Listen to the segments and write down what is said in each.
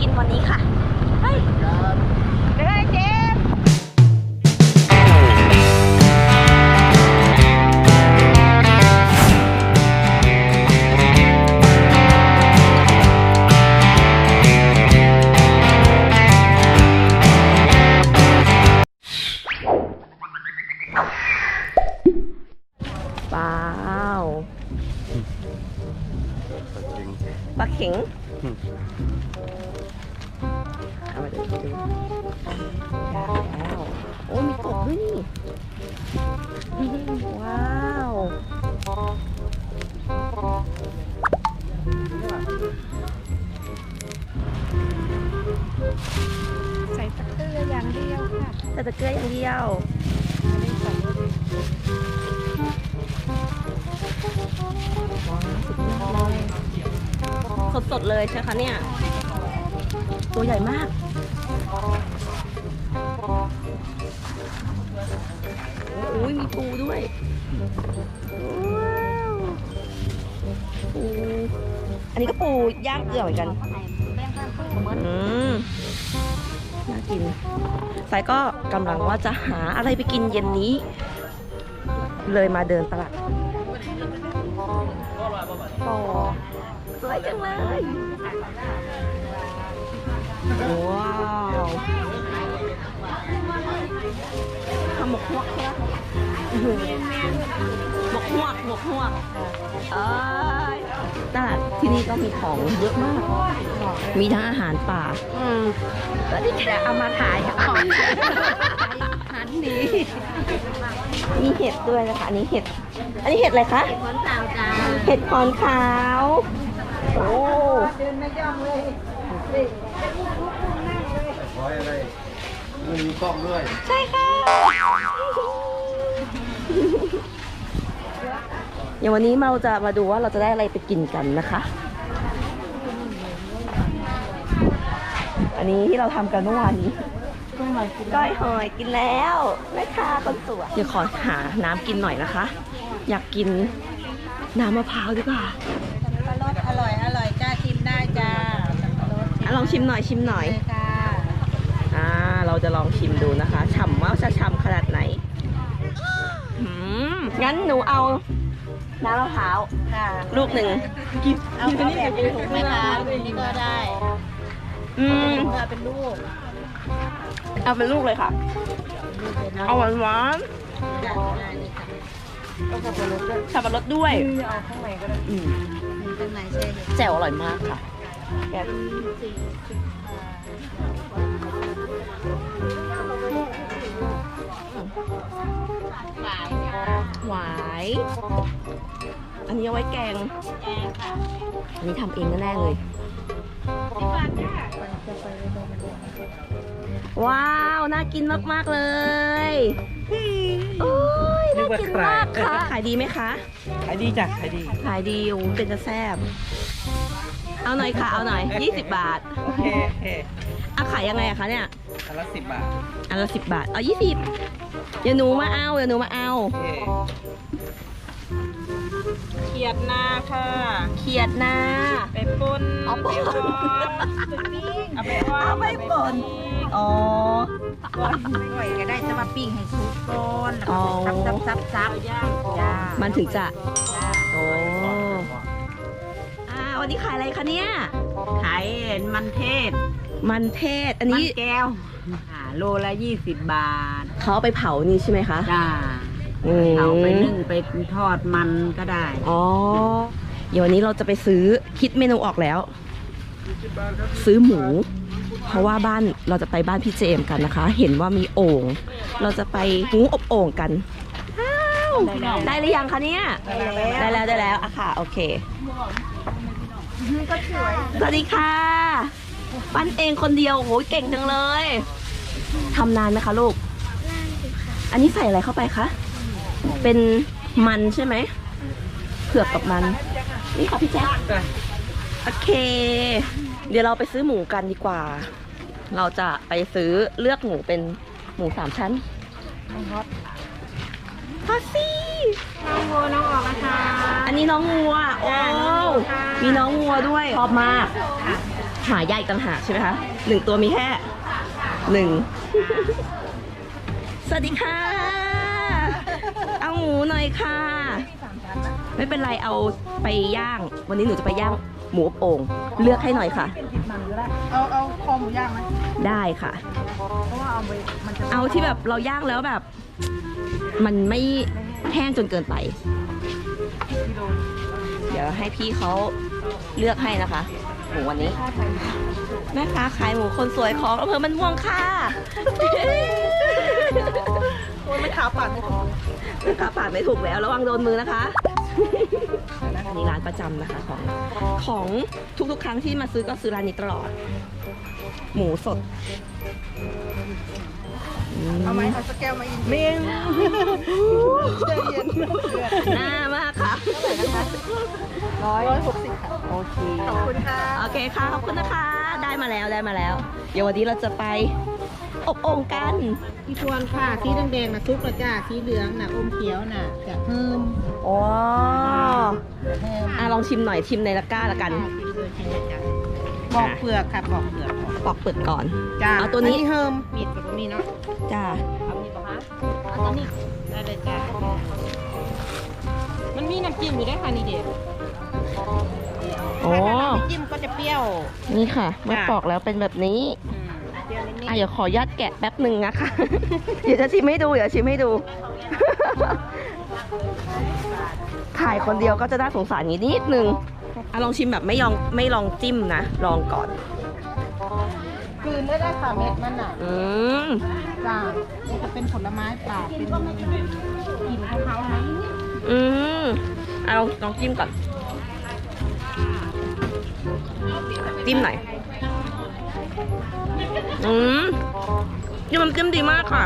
กินวันนี้ค่ะเฮ้ยเดี๋ยวเจ มส์ว้าวปลาเข็งเอามาดูดูแล้วโอ้มีกบด้วยนี่ว้าวใส่ตะเกียบอย่างเดียวค่ะแต่ตะเกียบอย่างเดียวไม่ได้ใส่ว้าว สดสดเลยใช่คะเนี่ย ตัวใหญ่มาก โอ้ยมีปูด้วยปูอันนี้ก็ปูย่างเกลือเหมือนกันอืมน่ากินสายก็กำลังว่าจะหาอะไรไปกินเย็นนี้ เลยมาเดินตลาด ต่อสวยจังเลยว้าวทำหมกฮวกใช่ไหมหมกฮวกหมกฮวกเอ้ยตลาดที่นี่ก็มีของเยอะมาก มีทั้งอาหารป่าอืมแล้วนี่แค่เอามาถ่ายของหันนีมีเห็ดด้วยนะคะอันนี้เห็ด อันนี้เห็ดอะไรคะผลตาวจ้าเห็ดพรขาว โอ้เดินไม่ย่องเลยร้อยอะไรมันมีกล้องด้วย ใช่ค่ะอย่างวันนี้เราจะมาดูว่าเราจะได้อะไรไปกินกันนะคะ อันนี้ที่เราทำกันเมื่อวานนี้ก้อยหอยกินแล้วแม่ค้าคนสวยเดี๋ยวขอหาน้ำกินหน่อยนะคะ อยากกินน้ำมะพร้าวดีกว่ารสอร่อยอร่อยจ้าชิมได้จ้าอะลองชิมหน่อยชิมหน่อยเลยค่ะอ่าเราจะลองชิมดูนะคะฉ่ำว่าจะฉ่ำขนาดไหนหืมงั้นหนูเอาน้ำมะพร้าวค่ะลูกหนึ่งกินเอาเข้าแบบเป็นถุงไหมคะนี่ก็ได้อืมเอาเป็นลูกเอาเป็นลูกเลยค่ะ เอาหวานหวานได้ได้นี่ค่ะ เอาสับปะรดด้วยๆสับปะรดด้วย เอาข้างในก็ได้อืมข้างในใช่ไหมแจ่วอร่อยมากค่ะแกหวาย อันนี้เอาไว้แกงแกงค่ะอันนี้ทำเองแน่ๆเลยที่บ้านจ้ามันจะไปเลยมันเลยว้าว น่ากินมาก ๆ เลย โอ้ยน่ากินมากค่ะ ขายดีไหมคะ ขายดีจ้ะขายดี ขายดีโอ้เป็นจะแซ่บ เอาหน่อยค่ะ เอาหน่อย 20 บาทโอเคโอเคเอาขายยังไงอะคะเนี่ย อันละสิบบาท อันละสิบบาท เอา20เดี๋ยวหนูมาเอาเดี๋ยวหนูมาเอา โอเคเขียดนาค่ะ เขียดนา ไปป่นเอาป่นไปวอนเอาไปวอนเอาไปป่น อ๋อก่อยก็ได้จะมาปิ้งให้สุกก่อนอ๋อซับซับซับซับย่างจ้ามันถึงจะจ้าโอ้อ่าวันนี้ขายอะไรคะเนี่ย ขายมันเทศ มันเทศ อันมันนี้แก้วค่ะโลละยี่สิบบาทเขาเอาไปเผานี่ใช่ไหมคะจ้าอืมเอาไปนึ่งไปทอดมันก็ได้อ๋อ เดี๋ยววันนี้เราจะไปซื้อคิดเมนูออกแล้ว ซื้อหมู เพราะว่าบ้านเราจะไปบ้านพี่เจมส์กันนะคะ เห็นว่ามีโอ่งเราจะไปหมูอบโอ่งกันอ้าวได้หรือยังคะเนี่ยได้แล้วได้แล้วอะค่ะโอเคสวัสดีค่ะปั้นเองคนเดียวโหเก่งจังเลยทำนานไหมคะลูกอันนี้ใส่อะไรเข้าไปคะเป็นมันใช่ไหมเผือกกับมัน นี่ค่ะพี่แจ๊คโอเค เดี๋ยวเราไปซื้อหมูกันดีกว่า เราจะไปซื้อเลือกหมูเป็นหมูสามชั้นพอซี่น้องวัวน้องออกนะคะ อันนี้น้องงัว โอ้จ้ะน้องงัวค่ะมีน้องงัวด้วย ชอบมาก หายากอีกต่างหากใช่ไหมคะหนึ่งตัวมีแค่หนึ่ง สวัสดีค่ะ เอาหมูหน่อยค่ะ ไม่เป็นไรเอาไปย่าง วันนี้หนูจะไปย่าง หมูอบโอ่งเลือกให้หน่อยค่ะ เอาเอาคอหมูย่างไหมได้ค่ะ เพราะว่าเอาไปมันจะเอาที่แบบเราย่างแล้วแบบ มันไม่แห้งจนเกินไป กิโลเดี๋ยวให้พี่เขาเลือกให้นะคะ หมูวันนี้ แม่ค้าขายหมูคนสวยของอำเภอมันม่วงค่ะโอ้ยไม่ขาปัดไม่ถูกแม่ค้าปาดไม่ถูกแล้วระวังโดนมือนะคะอันนี้ ร้านประจำนะคะของของทุกๆ ครั้งที่มาซื้อก็ซื้อร้านนี้ตลอด หมูสดอืมเอาไหมเอาสแกลมาอีกเมนใจเย็นหน้ามากค่ะร้อยหกสิบค่ะโอเคขอบคุณค่ะ โอเคค่ะ ขอบคุณนะคะ ได้มาแล้วได้มาแล้ว เดี๋ยววันนี้เราจะไป อบโอ่งกันพี่ชวนค่ะ สีแดงๆนะซุปกระจ้า สีเหลืองนะอมเขียวน่ะจะเพิ่มอ๋อเพิ่มอะลองชิมหน่อยชิมในตะกร้าละกันบอกเปลือกค่ะบอกเปลือกปอกเปลือกก่อนจ้าเอาตัวนี้เฮิมมีดกับมีเนาะจ้าเอามีดปะคะเอาตัวนี้ได้เลยจ้ามันมีน้ำจิ้มอยู่ด้วยค่ะนี่เด็ดโอ้ถ้าน้ำจิ้มก็จะเปรี้ยว นี่ค่ะ เมื่อปอกแล้วเป็นแบบนี้อืม เปรี้ยวนิดอะเดี๋ยวขอยัดแกะแป๊บหนึ่งนะคะ เดี๋ยวจะชิมให้ดู เดี๋ยวชิมให้ดู ถ่ายคนเดียวก็จะได้สงสารนิดนิดนึงอะลองชิมแบบไม่ยองไม่ลองจิ้มนะ ลองก่อนๆกลืนได้ได้ค่ะเม็ดมันอะอืมจ้านี่จะเป็นผลไม้ป่าเป็นกลิ่นของเขานะอืมอะลองลองจิ้มก่อน จิ้มหน่อย อืมนี่มันจิ้มดีมากค่ะ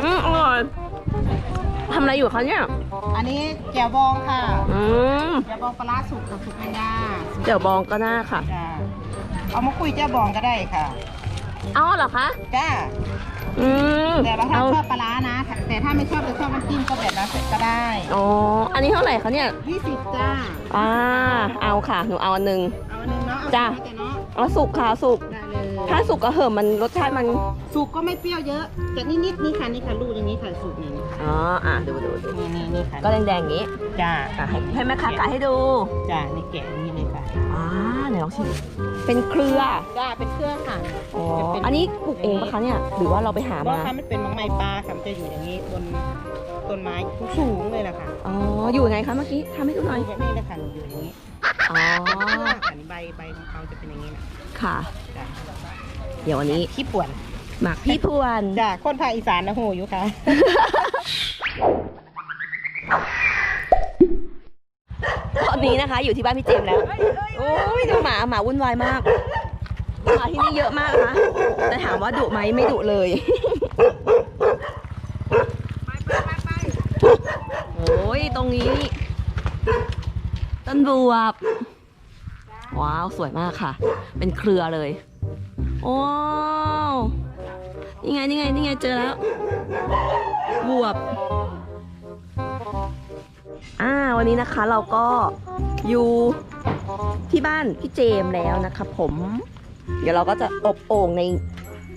อืมอร่อยทำอะไรอยู่คะเนี่ย อันนี้แจ่วบองค่ะอืมแจ่วบองปลาร้าสุกกับสุกแมงดาเดี๋ยวบองก็น่าค่ะ จ้าเอามาคุยแจ่วบองก็ได้ค่ะ เอาเหรอคะ จ้า อืมแต่บางท่านเอาชอบปลาร้านะ แต่ถ้าไม่ชอบจะชอบน้ำจิ้มก็แบบนั้นก็ได้อ๋อ อันนี้เท่าไหร่คะเนี่ย20จ้า อ่า เอาค่ะ หนูเอาอันหนึ่งเอาอันหนึงเนาะ เอาจ้ะแต่เนาะเอาสุกค่ะสุกได้เลย ถ้าสุกก็เหิมมันรสชาติมัน สุกก็ไม่เปรี้ยวเยอะ แต่นิดๆนี่ค่ะนี่ค่ะลูกอย่างนี้ค่ะสุกนี่อ๋อ อะดูดูดูนี่นี่นี่ค่ะก็แดงๆอย่างนี้ จ้าอะให้ให้แม่ค้ากะให้ดู จ้านี่แกะอย่างนี้เลยค่ะอ่าไหนลองชิมเป็นเครือ จ้าเป็นเครื่องค่ะอ๋อจะเป็นอันนี้ปลูกเองปะคะเนี่ย หรือว่าเราไปหาเพราะมาถ้ามันเป็นมังไม้ปลาค่ะมันจะอยู่อย่างนี้บนต้นไม้สูงๆเลยล่ะค่ะ อ๋อ อยู่ไงคะเมื่อกี้ทำให้ดูหน่อยแบบนี้เลยค่ะอยู่อย่างนี้ อ๋อค่ะนี่ใบใบของเขาจะเป็นอย่างนี้นะค่ะ จ้าเดี๋ยววันนี้ขี้ป่วนหมักพี่พวน จ้าคนภาคอีสานนะโหอยู่ค่ะ ตอนนี้นะคะอยู่ที่บ้านพี่เจมส์แล้ว โอ้ยดูหมาหมาวุ่นวายมาก หมาที่นี่เยอะมากนะคะแต่ถามว่าดุไหมไม่ดุเลย โอ้ยตรงนี้นี่ต้นบวบ ว้าว สวยมากค่ะ เป็นเครือเลยโอ้วนี่ไงนี่ไงนี่ไงเจอแล้วบวบอ่าวันนี้นะคะเราก็อยู่ที่บ้านพี่เจมแล้วนะครับผม เดี๋ยวเราก็จะอบโอ่งใน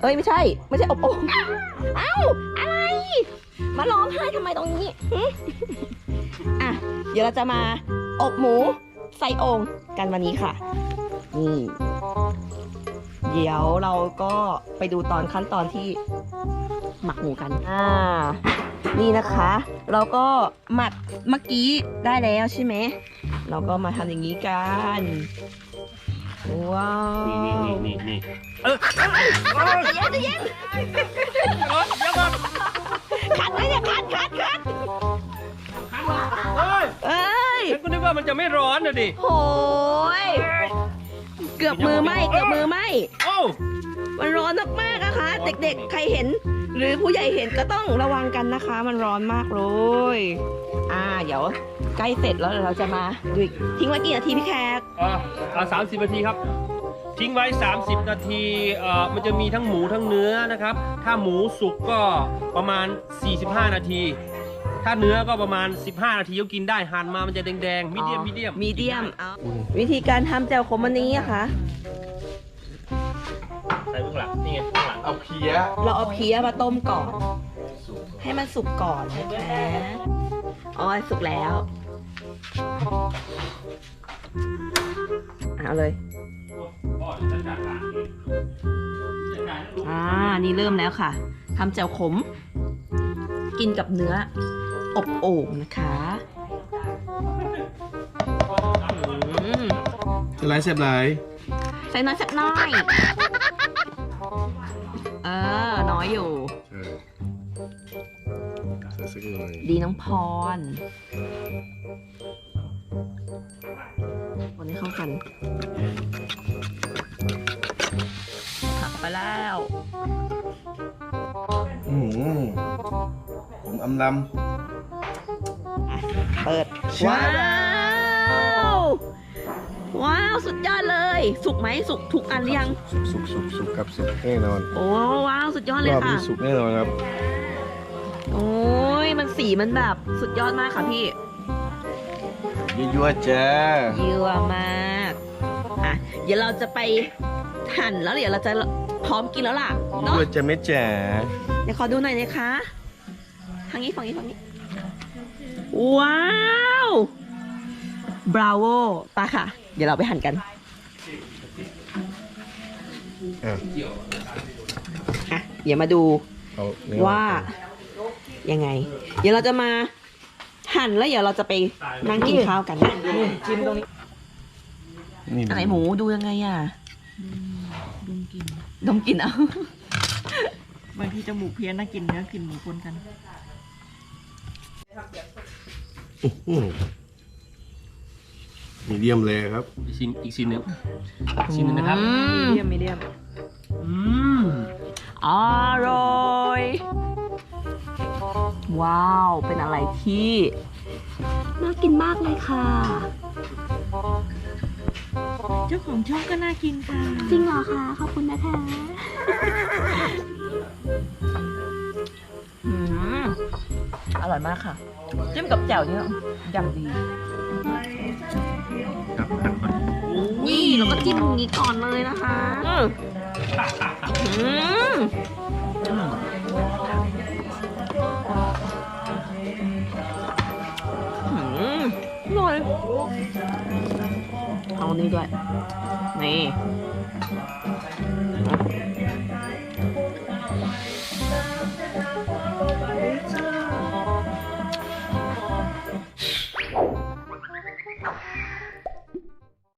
เอ้ยไม่ใช่ ไม่ใช่อบโอ่งเอ้าอะไร มาร้องไห้ทำไมตรงนี้อะเดี๋ยวเราจะมาอบหมู ใส่โอ่งกันวันนี้ค่ะ นี่ เดี๋ยวเราก็ไปดูตอนขั้นตอนที่หมักหมูกัน อ่า นี่นะคะ เราก็หมักเมื่อกี้ได้แล้วใช่ไหม เราก็มาทำอย่างนี้กัน ว้าว นี่นี่นี่นี่นี่เออใจเย็นใจเย็นเดี๋ยวก่อน ว่ามันจะไม่ร้อนนะดิโหยเกือบมือไหมเกือบมือไหมโอ้มันร้อนมากๆนะคะ เด็กๆ ใครเห็น หรือผู้ใหญ่เห็นก็ต้องระวังกันนะคะ มันร้อนมากเลย อ่า เดี๋ยวใกล้เสร็จแล้วเดี๋ยวเราจะมาดูอีกทิ้งไว้กี่นาทีพี่แขกอ่าสามสิบนาทีครับ ทิ้งไว้ 30 นาทีเอ่อมันจะมีทั้งหมูทั้งเนื้อนะครับ ถ้าหมูสุกก็ประมาณ 45 นาที ถ้าเนื้อก็ประมาณ 15 นาทีก็กินได้หั่นมามันจะแดงๆมีเดียมมีเดียมมีเดียมเอาวิธีการทำแจ่วขมวันนี้อะคะส่เบื้องหลังนี่ไงเบื้องหลังเอาเพี้ยเราเอาเพี้ยมาต้มก่อน ให้มันสุกก่อนนะคะอ๋อสุกแล้วเอาเลยอ่า นี่เริ่มแล้วค่ะทำแจ่วขม กินกับเนื้อ อบโอ่งนะคะอืมจะไลฟ์เสร็จไรใส่น้อยสักน้อย เออ น้อยอยู่ใช่ใส่สักหน่อยดีน้องพรวันนี้เข้ากันผักไปแล้ว อืมผมอำล เปิดใช่ว้าว ว้าว สุดยอดเลย สุกไหมสุกทุกอันหรือยังำสุกสุกสุกครับสุกแน่นอนโอ้ว้าวสุดยอดเลยรอบค่ะ นี้สุกแน่นอนครับโอ้ยมันสีมันแบบสุดยอดมากค่ะพี่ยั่วๆจ้าเยื่อมากอะเดี๋ยวเราจะไปหั่นแล้วเดี๋ยวเราจะพร้อมกินแล้วล่ะเนาะยั่วจะไม่จ๋าเดี๋ยวขอดูหน่อยนะคะทางนี้ฝั่งนี้ฝั่งนี้ ว้าวบราโวปะค่ะ เดี๋ยวเราไปหั่นกันอะอะเดี๋ยวมาดูเอาเนื้อว่า ยังไง เดี๋ยวเราจะมาหั่นแล้วเดี๋ยวเราจะไปนั่งกินข้าวกันนะจิ้มตรงนี้นี่อะไรหมูดูยังไงอะดมกลิ่นดมกลินเอา บางทีจมูกเพี้ยนนะกินเนื้อกินหมูปนกัน อืมมีเดียมเลยครับ อีกชิ้นอีกชิ้นหนึงอีกชิ้นหนึงนะครับ อืม เดียมมีเดียมอืมอร่อย ว้าว เป็นอะไรที่น่ากินมากเลยค่ะ เจ้าของช่องก็น่ากินค่ะ จริงเหรอคะ ขอบคุณนะคะ อร่อยมากค่ะ จิ้มกับแจ่วเนี่ยอย่างดีครับหั่นก่อนนี่เราก็จิ้มอย่างนี้ก่อนเลยนะคะอืมอืมอร่อยเอาอันนี้ด้วย นี่